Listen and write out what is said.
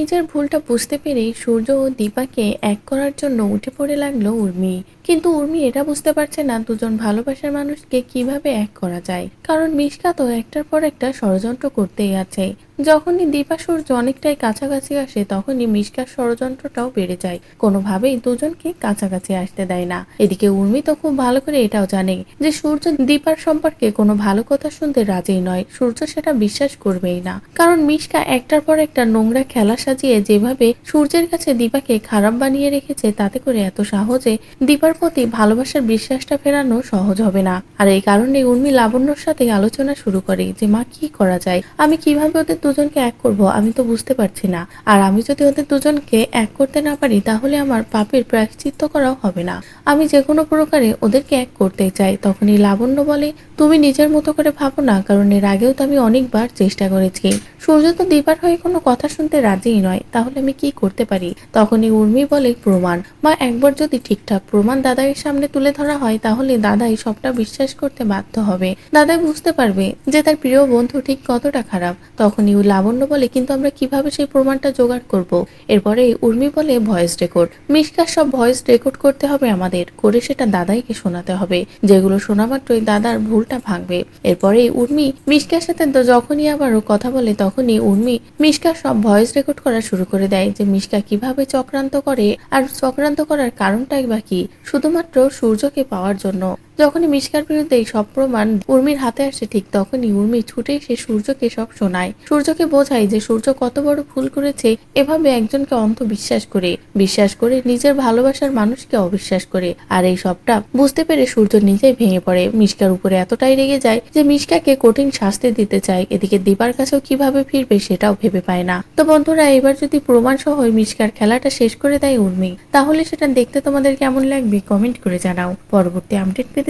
নিজের ভুলটা বুঝতে পেরেই সূর্য ও দীপাকে এক করার জন্য উঠে পড়ে লাগল উর্মি। কিন্তু উর্মি এটা বুঝতে পারছে না দুজন ভালোবাসার মানুষকে কীভাবে এক করা যায়। কারণ মিশকা তো একটার পর একটা ষড়যন্ত্র করতেই আছে। যখনই দীপা সূর্য অনেকটাই কাছাকাছি আসে, তখনই মিশকার ষড়যন্ত্রটাও বেড়ে যায়। কোনোভাবেই দুজনকে কাছাকাছি আসতে দেয় না। এদিকে উর্মি তো খুব ভালো করে এটাও জানে যে সূর্য দীপার সম্পর্কে কোনো ভালো কথা শুনতে রাজি নয়। সূর্য সেটা বিশ্বাস করবেই না। কারণ মিশকা একটার পর একটা নোংরা খেলা সাজিয়ে যেভাবে সূর্যের কাছে দীপাকে খারাপ বানিয়ে রেখেছে, তাতে করে এত সহজে দীপার প্রতি ভালোবাসার বিশ্বাসটা ফেরানো সহজ হবে না। আর এই কারণে উর্মি লাবণ্যর সাথে আলোচনা শুরু করে যে, মা, কি করা যায়? আমি কীভাবে ওদের দুজনকে এক করব, আমি তো বুঝতে পারছি না। আর আমি যদি ওদের দুজনকে এক করতে না পারি, তাহলে আমার পাপের প্রায়শ্চিত্ত করাও হবে না। আমি যে কোনো প্রকারে ওদেরকে এক করতে চাই। তখনই লাবণ্য বলে, তুমি নিজের মতো করে ভাবো না, কারণ এর আগেও তো আমি অনেকবার চেষ্টা করেছি। সূর্য তো দীপার হয়ে কোনো কথা শুনতে রাজিই নয়, তাহলে আমি কি করতে পারি? তখনই উর্মি বলে, প্রমাণ। মা, একবার যদি ঠিকঠাক প্রমাণ দাদাইয়ের সামনে তুলে ধরা হয়, তাহলে দাদাই সবটা বিশ্বাস করতে বাধ্য হবে। দাদাই বুঝতে পারবে যে তার প্রিয় বন্ধু ঠিক কতটা খারাপ। তখনই লাবণ্য বলে, কিন্তু আমরা কীভাবে সেই প্রমাণটা জোগাড় করব? এরপরে উর্মি বলে, ভয়েস রেকর্ড। মিশকার সব ভয়েস রেকর্ড করতে হবে আমাদের, করে সেটা দাদাইকে শোনাতে হবে। যেগুলো শোনা মাত্রই দাদার ভুলটা ভাঙবে। এরপরে উর্মি মিশকার সাথে যখনই আবারও কথা বলে, তখনই উর্মি মিশকার সব ভয়েস রেকর্ড করা শুরু করে দেয় যে, মিশকা কীভাবে চক্রান্ত করে? আর চক্রান্ত করার কারণটাই বা কি? শুধুমাত্র সূর্যকে পাওয়ার জন্য। যখনই মিশকার বিরুদ্ধে এই সব প্রমাণ উর্মির হাতে আসে, ঠিক তখনই উর্মি ছুটে এসে সূর্যকে সব শোনায়। সূর্যকে বোঝায় যে সূর্য কত বড় ভুল করেছে, এভাবে একজনকে অন্ত বিশ্বাস করে বিশ্বাস করে নিজের ভালোবাসার মানুষকে অবিশ্বাস করে। আর এই সবটা বুঝতে পেরে সূর্য নিজেই ভেঙে পড়ে। মিশকার উপরে এতটাই রেগে যায় যে মিশকাকে কঠিন শাস্তি দিতে চায়। এদিকে দীপার কাছেও কীভাবে ফিরবে সেটাও ভেবে পায় না। তো বন্ধুরা, এবার যদি প্রমাণ সহ ওই মিশকার খেলাটা শেষ করে দেয় উর্মি, তাহলে সেটা দেখতে তোমাদের কেমন লাগবে কমেন্ট করে জানাও। পরবর্তী আপডেট পেতে